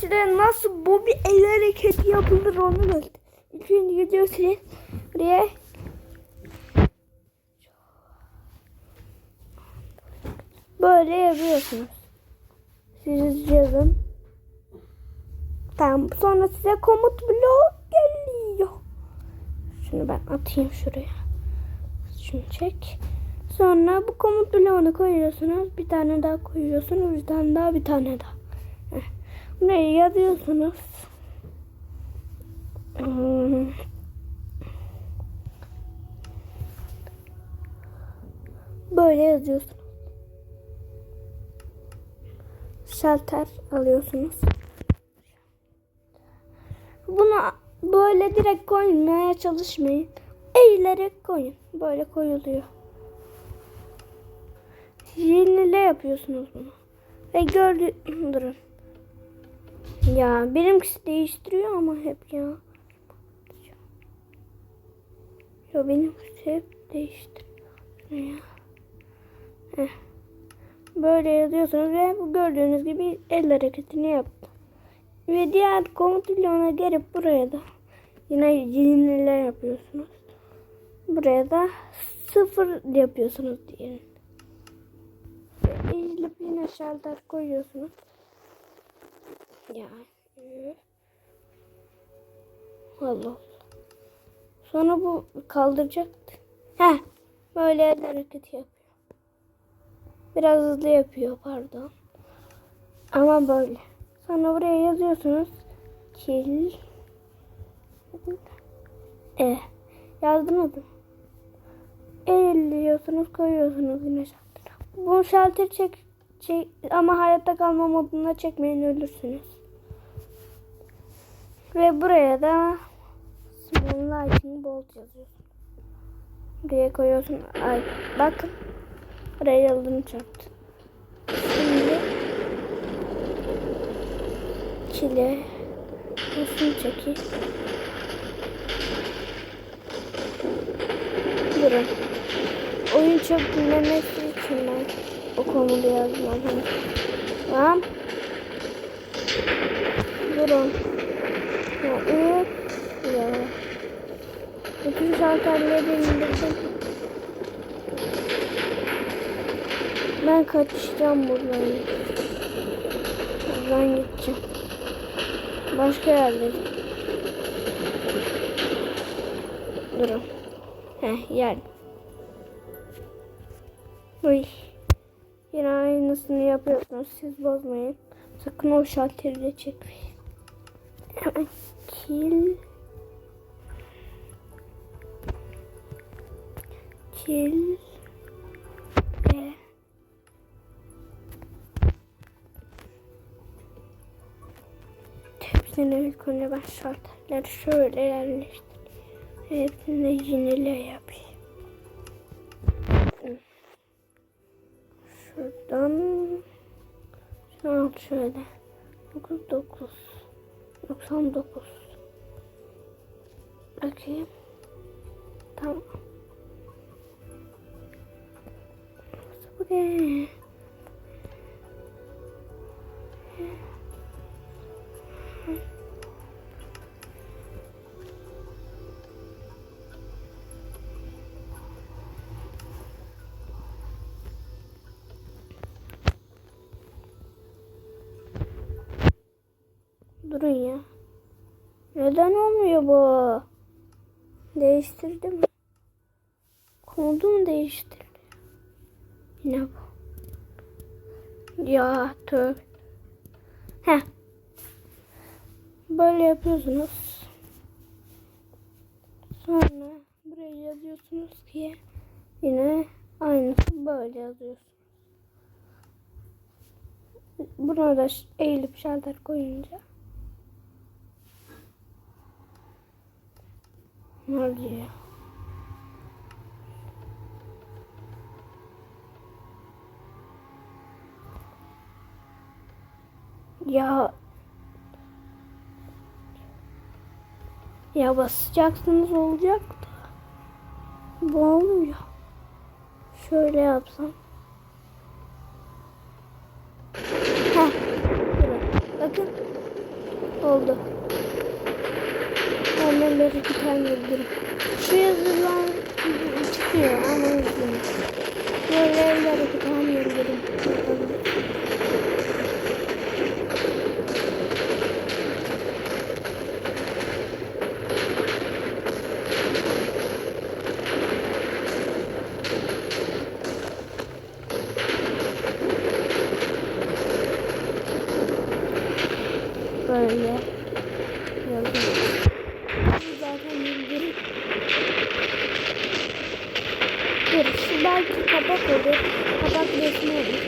size nasıl bu bir el hareketi yapılır onu göster. İlk önce gidiyorsunuz buraya. Böyle yapıyorsunuz. Siz yazın. Tamam sonra size komut bloğu geliyor. Şunu ben atayım şuraya. Şunu çek. Sonra bu komut bloğunu koyuyorsunuz. Bir tane daha koyuyorsunuz. Bir tane daha bir tane daha. Buraya yazıyorsunuz. Hmm. Böyle yazıyorsunuz. Şalter alıyorsunuz. Bunu böyle direkt koymaya çalışmayın. Eğilerek koyun. Böyle koyuluyor. Yenile yapıyorsunuz bunu. Ve gördü durun. Ya benimkisi değiştiriyor ama hep ya. Ya benimkisi hep değiştiriyor. Ya. Böyle yazıyorsunuz ve bu gördüğünüz gibi el hareketini yaptı. Ve diğer komut bloğuna gelip buraya da yine yenile yapıyorsunuz. Buraya da sıfır yapıyorsunuz diyelim. Eğilip yine şalter koyuyorsunuz. Ya. e, Allah. Sonra bu kaldıracak. Heh. Böyle el hareketi yapıyor. Biraz hızlı yapıyor pardon. Ama böyle. Sonra buraya yazıyorsunuz. Kil. E. Yazdınız mı? Eğiliyorsunuz koyuyorsunuz yine şalter. Bu şalter çek, çek ama hayatta kalma moduna çekmeyin ölürsünüz. Ve buraya da Small Lightning Bolt yazıyorsun. Buraya koyuyorsun. Ay bakın. Buraya yıldırım çarptı. Şimdi çile nasıl çekeyim? Durun. Oyun çok dinlemesi için ben o konuda yazmadım. Tamam. Durun. Evet. Ya. Bütün şalterleri indirdim. Ben kaçacağım buradan. Buradan gideceğim. Başka yerlere. Durun. Heh yer. Uy. Yine aynısını yapıyorsunuz. Siz bozmayın. Sakın o şalteri de çekmeyin. kill. Kill. Ve Hepsini ilk önce ben şalterleri şöyle yerleştireyim. Hepsini yenile yapayım. Şuradan şunu al şöyle. 99 99 Bakayım. Tamam. Buraya. Durun ya. Neden olmuyor bu? Değiştirdim. Kodu mu değiştirdi? Yine bu. Ya tövbe. Heh. Böyle yapıyorsunuz. Sonra buraya yazıyorsunuz ki yine aynısı böyle yazıyorsunuz. Buna da eğilip şalter koyunca ne? Ya ya basacaksınız olacak da bu olmuyor. Şöyle yapsam. Heh. Bakın. Oldu. Tane yıldırım. Şu yazılan çıkmıyor ama yazılan. Böyle evler iki tane yıldırım. Böyle. Yazdım. Bu zaten yıldırım. Kapak olur. Kapak resmi olur.